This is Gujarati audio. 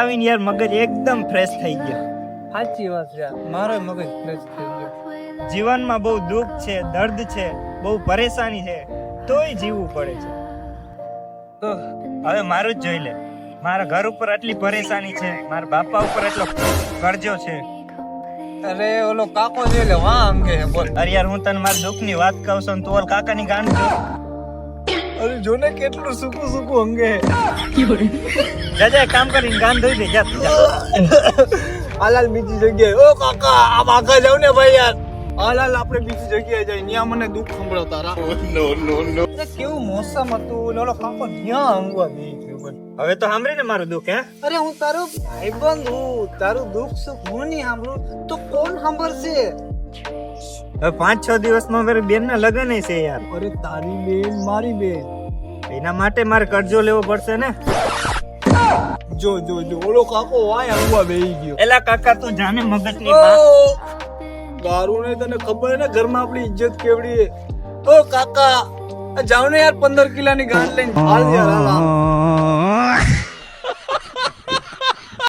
આવીને યાર મગજ એકદમ ફ્રેશ થઈ ગયો. સાચી વાત છે. મારો મગજ ફ્રેશ થઈ ગયો. જીવનમાં બહુ દુઃખ છે દર્દ છે બહુ પરેશાની છે તોય જીવવું પડે છે. તો હવે મારું જ જોઈ લે. મારા ઘર ઉપર આટલી પરેશાની છે મારા બાપા ઉપર એટલો કરજો છે. અરે ઓલો કાકો જોઈ લે વાહ અંગે કે બોલ. અરે યાર હું તને મારા દુઃખની વાત કહું છું ને તું ઓલ કાકાની ગાંડ જો ને કેટલું સૂકું સૂકું અંગે. જા જા એક કામ કરીને ગાંડ ધોઈ દે જા તું જા. હાલાલ બીજી જગ્યાએ. ઓ કાકા આ આગા જાવ ને ભાઈ યાર. હાલાલ આપણે બીજી જગ્યાએ જાય ન્યા મને દુઃખ સંભળાવતા તારા નો નો નો કેવું મોસમ હતું? લોલો કાકો ન્યા અંગવા દે હવે તો સાંભળે ને મારું દુઃખ હે? અરે હું તારો ભાઈબંધ હું. તારું દુઃખ સુખ હું નહીં સાંભળું. તો કોણ સાંભળશે? હવે પાંચ છ દિવસમાં મારી બેન ના લગ્ન છે યાર. અરે તારી બેન મારી બેન. એના માટે મારે કરજો લેવો પડશે ને? જો જો જો ઓલો કાકો વાય આવવા બેહી ગયો. એલા કાકા તું જાને મગજની વાત. દારૂ ને તને ખબર ને ઘરમાં આપણી ઇજ્જત કેવડી ઓ કાકા જાવ ને યાર પંદર કિલાની ગાંઠ લઈને હાલ યાર.